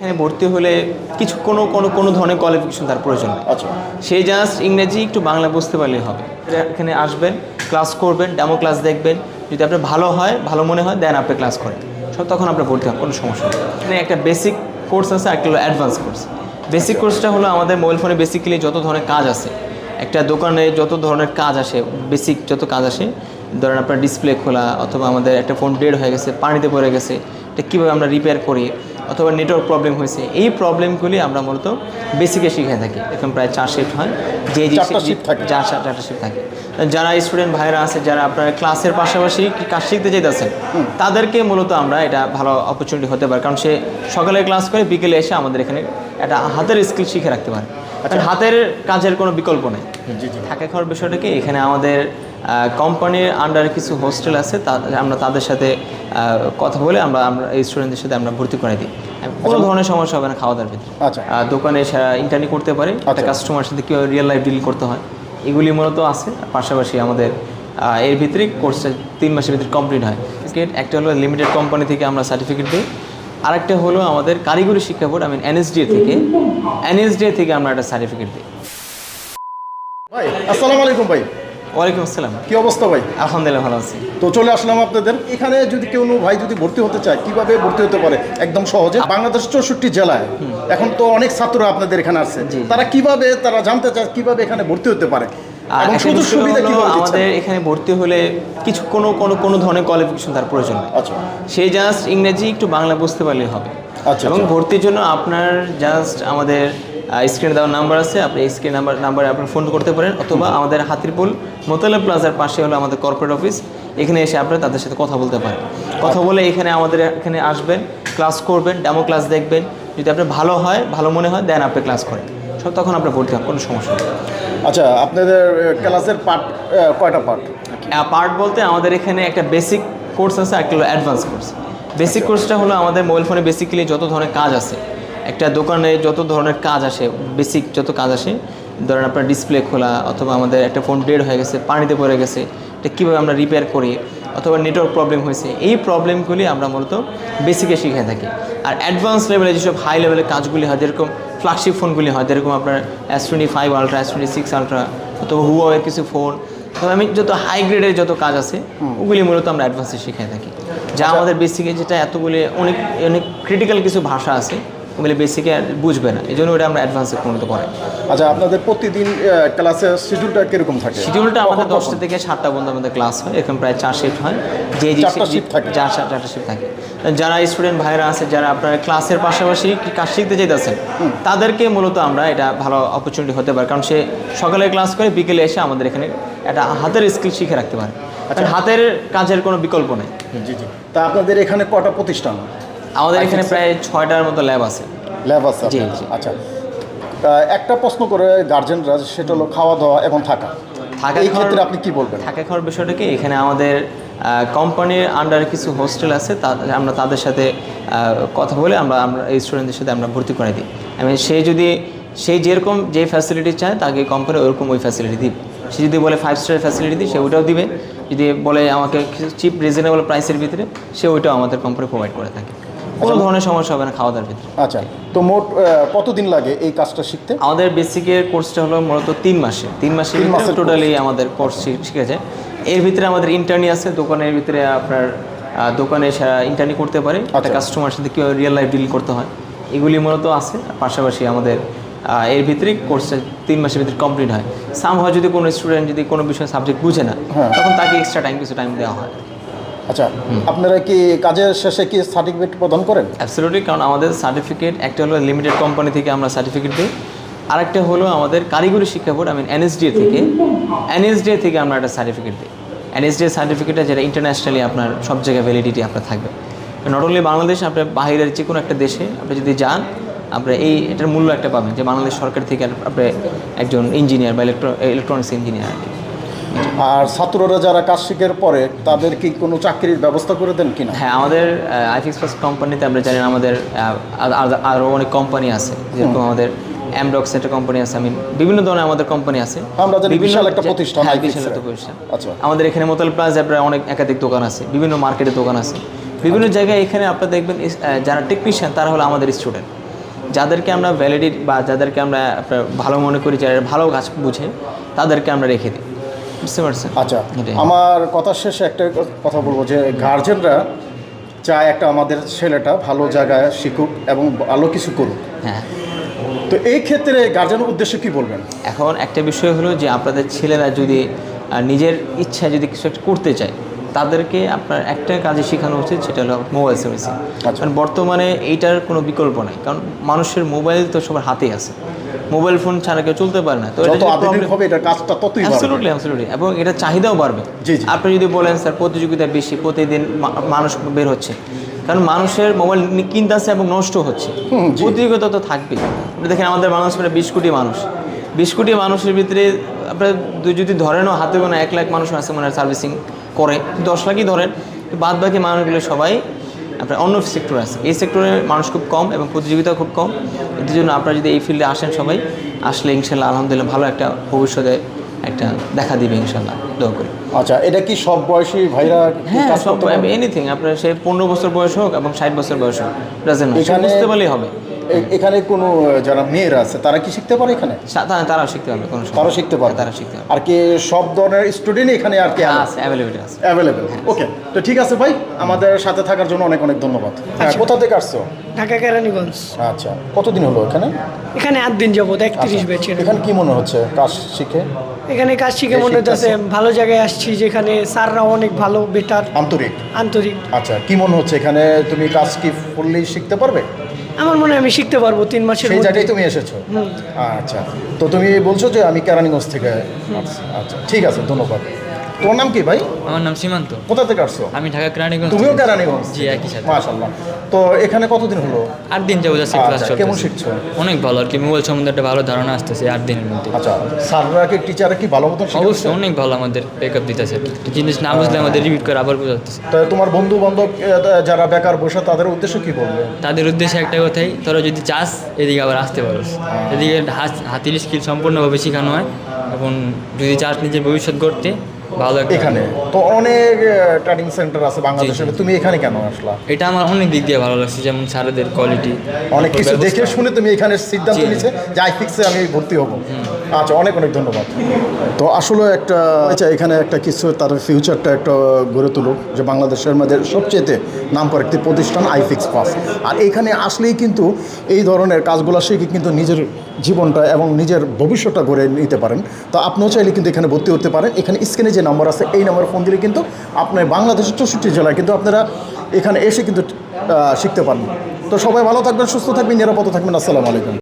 এখানে ভর্তি হলে কিছু কোনো কোনো কোনো ধরনের কোয়ালিফিকেশন তার প্রয়োজন নেই। আচ্ছা। সেই জাস্ট ইংরেজি একটু বাংলা বুঝতে পারলেই হবে। এখানে আসবেন ক্লাস করবেন ডেমো ক্লাস দেখবেন। যদি আপনার ভালো হয় ভালো মনে হয় দেন আপনি ক্লাস করেন। সব তখন আপনার ভর্তি হন কোনো সমস্যা নেই। এখানে একটা বেসিক কোর্স আছে একটা হলো অ্যাডভান্স কোর্স বেসিক কোর্সটা হলো আমাদের মোবাইল ফোনে বেসিক্যালি যত ধরনের কাজ আছে একটা দোকানে যত ধরনের কাজ আসে বেসিক যত কাজ আসে ধরেন আপনার ডিসপ্লে খোলা অথবা আমাদের একটা ফোন ডেড হয়ে গেছে পানিতে পড়ে গেছে এটা কীভাবে আমরা রিপেয়ার করি অথবা নেটওয়ার্ক প্রবলেম হয়েছে এই প্রবলেমগুলি আমরা মূলত বেসিকে শিখে থাকি। এখন প্রায় চার শিফট হয়। যে চারটা চার চার- চারটা শিফট থাকে। যারা স্টুডেন্ট ভাইরা আছে যারা আপনার ক্লাসের পাশাপাশি কাজ শিখতে যেতেছেন তাদেরকে মূলত আমরা এটা ভালো অপরচুনিটি হতে পারে। কারণ সে সকালে ক্লাস করে বিকেলে এসে আমাদের এখানে একটা হাতের স্কিল শিখে রাখতে পারে। হাতের কাজের কোনো বিকল্প নেই। থাকা খাওয়ার বিষয়টাকে এখানে আমাদের কোম্পানির আন্ডারে কিছু হোস্টেল আছে তা- আমরা তাদের সাথে কথা বলে আমরা আমরা এই স্টুডেন্টদের সাথে আমরা ভর্তি করে দিই। কোনো ধরনের সমস্যা হবে না খাওয়া দাওয়ার ভিতরে। আচ্ছা। দোকানে ইন্টারনি করতে পারে একটা আচ্ছা। কাস্টমার সাথে কীভাবে রিয়েল লাইফ ডিল করতে হয়। এগুলি মূলত আছে পাশাপাশি আমাদের এর ভিতরে কোর্সটা তিন মাসের ভিতরে কমপ্লিট হয়। একটা হলো লিমিটেড কোম্পানি থেকে আমরা সার্টিফিকেট দিই। আরেকটা হলো আমাদের কারিগরি শিক্ষা বোর্ড আই মিন এনএসডিএ থেকে। এনএসডিএ থেকে আমরা একটা সার্টিফিকেট দিই। ভাই আসসালামু আলাইকুম ভাই। ওয়ালাইকুম আসসালাম। কি অবস্থা ভাই? আলহামদুলিল্লাহ ভালো আছি। তো চলে আসলাম আপনাদের। এখানে যদি কেউ ভাই যদি ভর্তি হতে চায় কীভাবে ভর্তি হতে পারে? একদম সহজে। বাংলাদেশ চৌষট্টি জেলায়। এখন তো অনেক ছাত্র আপনাদের এখানে আসছে। তারা কীভাবে তারা জানতে চায় কীভাবে এখানে ভর্তি হতে পারে? আমাদের এখানে ভর্তি হলে কিছু কোনো কোনো কোনো ধরনের কোয়ালিফিকেশন তার প্রয়োজন আচ্ছা। সেই জাস্ট ইংরেজি একটু বাংলা বুঝতে পারলে হবে। আচ্ছা, এবং আচ্ছা। ভর্তির জন্য আপনার জাস্ট আমাদের স্ক্রিনে দেওয়ার নাম্বার আছে আপনি এই স্ক্রিন নাম্বার নাম্বারে আপনি ফোন করতে পারেন অথবা আমাদের হাতিরপুল মোতালা প্লাজার পাশে হলো আমাদের কর্পোরেট অফিস এখানে এসে আপনি তাদের সাথে কথা বলতে পারেন। কথা বলে এখানে আমাদের এখানে আসবেন ক্লাস করবেন ডেমো ক্লাস দেখবেন। যদি আপনার ভালো হয় ভালো মনে হয় দেন আপনি ক্লাস করেন। সব তখন আপনার ভর্তি হন কোনো সমস্যা নেই। আচ্ছা আপনাদের ক্লাসের পার্ট কয়টা পার্ট পার্ট বলতে আমাদের এখানে একটা বেসিক কোর্স আছে একটা হলো অ্যাডভান্স কোর্স বেসিক কোর্সটা হলো আমাদের মোবাইল ফোনে বেসিক্যালি যত ধরনের কাজ আছে একটা দোকানে যত ধরনের কাজ আসে বেসিক যত কাজ আসে ধরেন আপনার ডিসপ্লে খোলা অথবা আমাদের একটা ফোন ডেড হয়ে গেছে পানিতে পড়ে গেছে এটা কীভাবে আমরা রিপেয়ার করি অথবা নেটওয়ার্ক প্রবলেম হয়েছে এই প্রবলেমগুলি আমরা মূলত বেসিকে শিখে থাকি। আর অ্যাডভান্স লেভেলে যেসব হাই লেভেলের কাজগুলি হয় যেরকম ফ্ল্যাগশিপ ফোনগুলি হয় যেরকম আপনার S twenty five ultra S twenty six ultra অথবা হুয়াওয়ের কিছু ফোন তো আমি যত হাই গ্রেডের যত কাজ আছে ওগুলি মূলত আমরা অ্যাডভান্সে শিখে থাকি। যা আমাদের বেসিকে যেটা এতগুলি অনেক অনেক ক্রিটিক্যাল কিছু ভাষা আছে ওগুলি বেসিকে বুঝবে না। এই জন্য ওটা আমরা অ্যাডভান্সে পরিণত করাই আচ্ছা আপনাদের প্রতিদিন ক্লাসের শিডিউলটা কীরকম থাকে? শিডিউলটা আমাদের দশটা? থেকে সাতটা পর্যন্ত আমাদের ক্লাস হয়। এখানে প্রায় চার শিফট হয়। যে যে চারটা? চার শিফট থাকে? যারা স্টুডেন্ট ভাইরা আছে যারা আপনার ক্লাসের পাশাপাশি কাজ শিখতে যেতেছেন তাদেরকে মূলত আমরা এটা ভালো অপরচুনিটি হতে পারে। কারণ সে সকালে ক্লাস করে বিকেলে এসে আমাদের এখানে একটা হাতের স্কিল শিখে রাখতে পারে। কারণ হাতের কাজের কোনো বিকল্প নেই। জি জি। তা আপনাদের এখানে কটা প্রতিষ্ঠান? আমাদের এখানে প্রায় ছয়টার মতো ল্যাব আছে। ল্যাব আছে জি, জি। আচ্ছা। একটা প্রশ্ন করে গার্জেনরা সেটা হলো খাওয়া দাওয়া এবং থাকা। থাকা এই ক্ষেত্রে আপনি কি বলবেন? থাকা খাওয়ার বিষয়টা কি? এখানে আমাদের কোম্পানির আন্ডারে কিছু হোস্টেল আছে তা আমরা তাদের সাথে কথা বলে আমরা আমরা এই স্টুডেন্টদের সাথে আমরা ভর্তি করে দিই। আমি সে যদি সে যেরকম যে ফ্যাসিলিটি চায় তাকে কোম্পানি ওরকম ওই ফ্যাসিলিটি দিবে। সে যদি বলে ফাইভ স্টার ফ্যাসিলিটি দিই সে ওইটাও দিবে। যদি বলে আমাকে চিপ রিজনেবল প্রাইসের ভিতরে সে ওইটাও আমাদের কোম্পানি প্রোভাইড করে থাকে। কোনো ধরনের সমস্যা হবে না খাওয়া দাওয়ার ভিতরে আচ্ছা তো মোট কতদিন লাগে এই কাজটা শিখতে? আমাদের বেসিকের কোর্সটা হলো মূলত তিন মাসে। তিন মাসে টোটালি আমাদের কোর্স শিখেছে। এর ভিতরে আমাদের ইন্টার্নি আছে দোকানের ভিতরে আপনার দোকানে ইন্টার্নি করতে পারে। একটা আচ্ছা। কাস্টমার সাথে কীভাবে রিয়েল লাইফ ডিল করতে হয় এগুলি মূলত আছে। পাশাপাশি আমাদের এর ভিতরেই কোর্সটা তিন মাসের ভিতরে কমপ্লিট হয়। সাম হয় যদি কোনো স্টুডেন্ট যদি কোনো বিষয়ে সাবজেক্ট বুঝে না হ্যাঁ। তখন তাকে এক্সট্রা টাইম কিছু টাইম দেওয়া হয়। আচ্ছা আপনারা কি কাজের শেষে কি সার্টিফিকেট প্রদান করেন? অ্যাবসলিউটলি কারণ আমাদের সার্টিফিকেট একটা হলো লিমিটেড কোম্পানি থেকে আমরা সার্টিফিকেট দিই, আরেকটা হলো আমাদের কারিগরি শিক্ষা বোর্ড আই মিন এনএসডিএ থেকে এনএসডিএ থেকে আমরা একটা সার্টিফিকেট দিই। এনএসডিএ সার্টিফিকেটটা যেটা ইন্টারন্যাশনালি আপনার সব জায়গায় ভ্যালিডিটি আপনার থাকবে। নট অনলি বাংলাদেশ, আপনার বাইরের যে কোনো একটা দেশে আপনি যদি যান আপনি এই এটার মূল্য একটা পাবেন যে বাংলাদেশ সরকার থেকে আপনি একজন ইঞ্জিনিয়ার বা ইলেকট্রো ইলেকট্রনিক্স ইঞ্জিনিয়ার আর ছাত্ররা যারা কাজ শিখের পরে তাদের কি কোনো চাকরির ব্যবস্থা করে দেন কিনা? হ্যাঁ আমাদের আইফিক্স ফার্স্ট কোম্পানিতে আমরা জানেন আমাদের আরও অনেক কোম্পানি আছে। যেরকম আমাদের অ্যামডক্স একটা কোম্পানি আছে আমি বিভিন্ন ধরনের আমাদের কোম্পানি আছে। আমরা বিভিন্ন বিশাল একটা প্রতিষ্ঠান হ্যাঁ, বিশাল একটা প্রতিষ্ঠান। আচ্ছা। আমাদের এখানে মোতাল প্লাজা প্রায় অনেক একাধিক দোকান আছে বিভিন্ন মার্কেটে দোকান আছে। বিভিন্ন জায়গায় এখানে আপনারা দেখবেন যারা টেকনিশিয়ান তারা হলো আমাদের স্টুডেন্ট যাদেরকে আমরা ভ্যালিডিট বা যাদেরকে আমরা ভালো মনে করি যারা ভালো কাজ বুঝে তাদেরকে আমরা রেখে দিই। বুঝতে পারছেন? আচ্ছা আমার কথা শেষে একটা কথা বলব যে গার্জেনরা চায় একটা আমাদের ছেলেটা ভালো জায়গায় শিখুক এবং ভালো কিছু করুক। হ্যাঁ। তো এই ক্ষেত্রে গার্জেনের উদ্দেশ্যে কি বলবেন? এখন একটা বিষয় হলো যে আপনাদের ছেলেরা যদি নিজের ইচ্ছায় যদি কিছু একটা করতে চায় তাদেরকে আপনার একটা কাজে শেখানো উচিত সেটা হলো মোবাইল সার্ভিসিং আচ্ছা। কারণ বর্তমানে এইটার কোনো বিকল্প নেই। কারণ মানুষের মোবাইল তো সবার হাতেই আছে। মোবাইল ফোন ছাড়া কেউ চলতে পারে না। তো হবে কাজটা ততই এবং এটা চাহিদাও বাড়বে। আপনি যদি বলেন স্যার প্রতিযোগিতা বেশি প্রতিদিন মানুষ বের হচ্ছে। কারণ মানুষের মোবাইল কিনতে আসছে এবং নষ্ট হচ্ছে। প্রতিযোগিতা তো থাকবে দেখেন আমাদের মানুষ প্রায় বিশ কোটি মানুষ। বিশ কোটি মানুষের ভিতরে আপনার যদি ধরেনও হাতে গোনা এক লাখ মানুষ আছে মানে সার্ভিসিং করে। দশ লাখই ধরেন বাদ বাকি মানুষগুলো সবাই আপনার অন্য সেক্টর আছে। এই সেক্টরে মানুষ খুব কম এবং প্রতিযোগিতা খুব কম। এর জন্য আপনারা যদি এই ফিল্ডে আসেন সবাই আসলে ইনশাল্লাহ আলহামদুলিল্লাহ ভালো একটা ভবিষ্যতে একটা দেখা দিবে ইনশাল্লাহ। দোয়া করি। আচ্ছা এটা কি সব বয়সী ভাইরা হ্যাঁ সব এনিথিং আপনার সে পনেরো বছর বয়স হোক এবং ষাট বছর বয়স হোক বুঝতে পারলেই হবে। এখানে কোনো যারা মেয়েরা আছে তারা কি শিখতে পারে এখানে? তারাও শিখতে পারবে কোনো তারা শিখতে পারে তারা শিখতে পারবে। আর কি সব ধরনের স্টুডেন্ট এখানে আর কি আছে? অ্যাভেলেবেল আছে। অ্যাভেলেবেল ওকে তো ঠিক আছে ভাই আমাদের সাথে থাকার জন্য অনেক অনেক ধন্যবাদ। হ্যাঁ কোথা থেকে আসছো? ঢাকা কেরানীগঞ্জ। আচ্ছা কতদিন হলো এখানে? এখানে আট দিন যাবত একত্রিশ আচ্ছা, ব্যাচের এখানে কি মনে হচ্ছে কাজ শিখে? এখানে কাজ শিখে মনে হচ্ছে ভালো জায়গায় আসছি যেখানে স্যাররাও অনেক ভালো বেটার আন্তরিক। আন্তরিক। আচ্ছা কি মনে হচ্ছে এখানে? তুমি কাজ কি ফুললি শিখতে পারবে? আমার মনে হয় আমি শিখতে পারব তিন মাসের সেই মধ্যে। জায়গায় তুমি এসেছ? আচ্ছা। তো তুমি বলছো যে আমি কেরানীগঞ্জ থেকে। আচ্ছা ঠিক আছে ধন্যবাদ। তোমার নাম কি ভাই? আমার নাম সীমান্ত। কোথা থেকে আসছো? আমি ঢাকা কেরানীগঞ্জ তুমিও কেরানীগঞ্জ? জি একই সাথে। মাশাল্লাহ তো এখানে কতদিন হলো? আট দিন যাব যাচ্ছে ক্লাস আচ্ছা, কেমন শিখছো? অনেক ভালো আর কি মোবাইল সম্বন্ধে একটা ভালো ধারণা আসতেছে আট দিনের মধ্যে। আচ্ছা স্যাররা কি টিচাররা কি ভালো মতন অবশ্যই অনেক ভালো আমাদের ব্যাক আপ দিতেছে জিনিস না বুঝলে আমাদের রিপিট করে আবার বোঝাতেছে তো তোমার বন্ধু বান্ধব যারা বেকার বসে তাদের উদ্দেশ্য কি বলবে? তাদের উদ্দেশ্যে একটা কথাই তোরা যদি চাস এদিকে আবার আসতে পারোস। এদিকে হাত- হাতির স্কিল সম্পূর্ণভাবে শেখানো হয়। এবং যদি চাস নিজের ভবিষ্যৎ গড়তে ভালো এখানে। তো অনেক ট্রেনিং সেন্টার আছে বাংলাদেশে তুমি এখানে কেন আসলা? এটা আমার অনেক দিক দিয়ে ভালো লাগছে যেমন স্যারদের কোয়ালিটি অনেক কিছু দেখে শুনে তুমি এখানে সিদ্ধান্ত নিয়েছে যে আই ফিক্সে আমি ভর্তি হব। আচ্ছা অনেক অনেক ধন্যবাদ। তো আসলে একটা আচ্ছা এখানে একটা কিছু তার ফিউচারটা একটা গড়ে তুলুক যে বাংলাদেশের মধ্যে সবচেয়ে নাম করা একটি প্রতিষ্ঠান আইফিক্স পাস। আর এখানে আসলেই কিন্তু এই ধরনের কাজগুলো শিখে কিন্তু নিজের জীবনটা এবং নিজের ভবিষ্যৎটা গড়ে নিতে পারেন। তো আপনিও চাইলে কিন্তু এখানে ভর্তি হতে পারেন। এখানে স্ক্রিনে যে নাম্বার আছে, এই নাম্বারে ফোন দিলে কিন্তু আপনার বাংলাদেশের চৌষট্টি জেলায় কিন্তু আপনারা এখানে এসে কিন্তু শিখতে পারেন তো সবাই ভালো থাকবেন, সুস্থ থাকবেন, নিরাপদ থাকবেন। আসসালামু আলাইকুম।